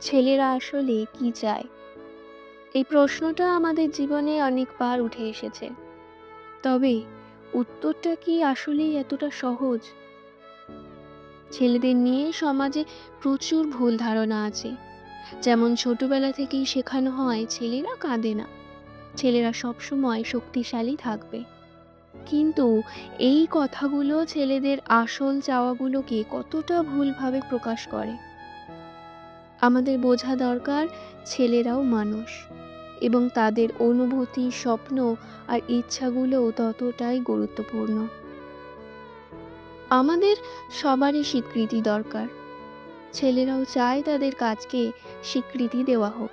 ছেলেরা আসলে কি চায়? এই প্রশ্নটা আমাদের জীবনে অনেকবার উঠে এসেছে। তবে উত্তরটা কি আসলেই এতটা সহজ? ছেলেদের নিয়ে সমাজে প্রচুর ভুল ধারণা আছে। যেমন ছোটবেলা থেকেই শেখানো হয়, ছেলেরা কাঁদে না। ছেলেরা সবসময় শক্তিশালী থাকবে। কিন্তু এই কথাগুলো ছেলেদের আসল চাওয়াগুলোকে কতটা ভুলভাবে প্রকাশ করে? আমাদের বোঝা দরকার ছেলেরাও মানুষ এবং তাদের অনুভূতি, স্বপ্ন আর ইচ্ছাগুলোও ততটাই গুরুত্বপূর্ণ। আমাদের সবারই স্বীকৃতি দরকার। ছেলেরাও চায় তাদের কাজকে স্বীকৃতি দেওয়া হোক।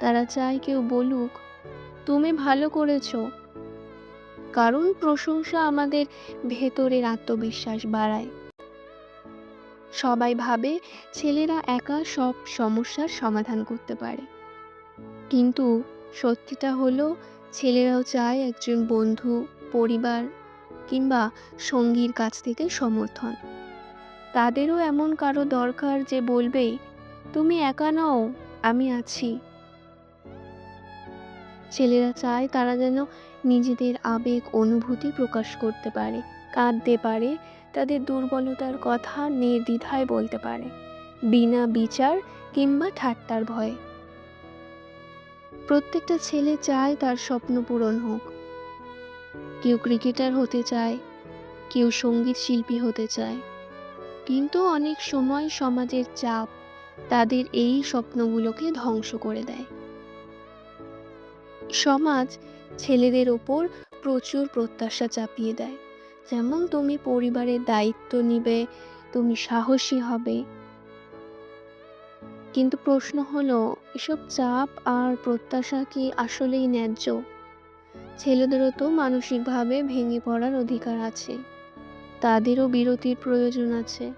তারা চায় কেউ বলুক, তুমি ভালো করেছ। কারণ প্রশংসা আমাদের ভেতরের আত্মবিশ্বাস বাড়ায়। সবাই ভাবে ছেলেরা একা সব সমস্যার সমাধান করতে পারে। কিন্তু সত্যিটা হলো, ছেলেরাও চায় একজন বন্ধু, পরিবার কিংবা সঙ্গীর কাছ থেকে সমর্থন। তাদেরও এমন কারও দরকার যে বলবে তুমি একা নাও, আমি আছি। ছেলেরা চায় তারা যেন নিজেদের আবেগ, অনুভূতি প্রকাশ করতে পারে, কাঁদতে পারে, তাদের দুর্বলতার কথা নির্দ্বিধায় বলতে পারে, বিনা বিচার কিংবা ঠাট্টার ভয়ে। প্রত্যেকটা ছেলে চায় তার স্বপ্ন পূরণ হোক। কেউ ক্রিকেটার হতে চায়, কেউ সংগীত শিল্পী হতে চায়। কিন্তু অনেক সময় সমাজের চাপ তাদের এই স্বপ্নগুলোকে ধ্বংস করে দেয়। সমাজ ছেলেদের ওপর প্রচুর প্রত্যাশা চাপিয়ে দেয়। যেমন তুমি পরিবারের দায়িত্ব নিবে, তুমি সাহসী হবে। কিন্তু প্রশ্ন হলো, এসব চাপ আর প্রত্যাশা কি আসলেই ন্যায্য? ছেলেদেরও তো মানসিকভাবে ভেঙে পড়ার অধিকার আছে। তাদেরও বিরতির প্রয়োজন আছে।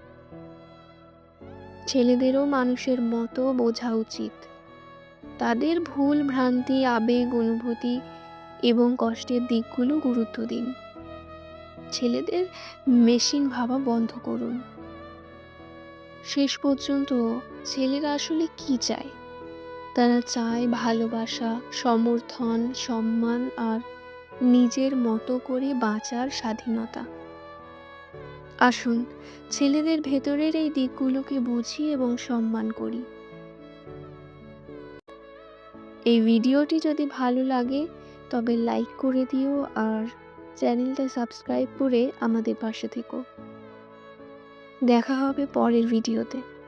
ছেলেদেরও মানুষের মতো বোঝা উচিত। তাদের ভুল ভ্রান্তি, আবেগ, অনুভূতি এবং কষ্টের দিকগুলো গুরুত্ব দিন। ছেলেদের মেশিন ভাবা বন্ধ করুন। শেষ পর্যন্ত ছেলেরা আসলে কি চায়? তারা চায় ভালোবাসা, সমর্থন, সম্মান আর নিজের মতো করে বাঁচার স্বাধীনতা। আসুন, ছেলেদের ভেতরের এই দিকগুলোকে বুঝি এবং সম্মান করি। এই ভিডিওটি যদি ভালো লাগে, তবে লাইক করে দিও আর চ্যানেলটা সাবস্ক্রাইব করে আমাদের পাশে থেকো। দেখা হবে পরের ভিডিওতে।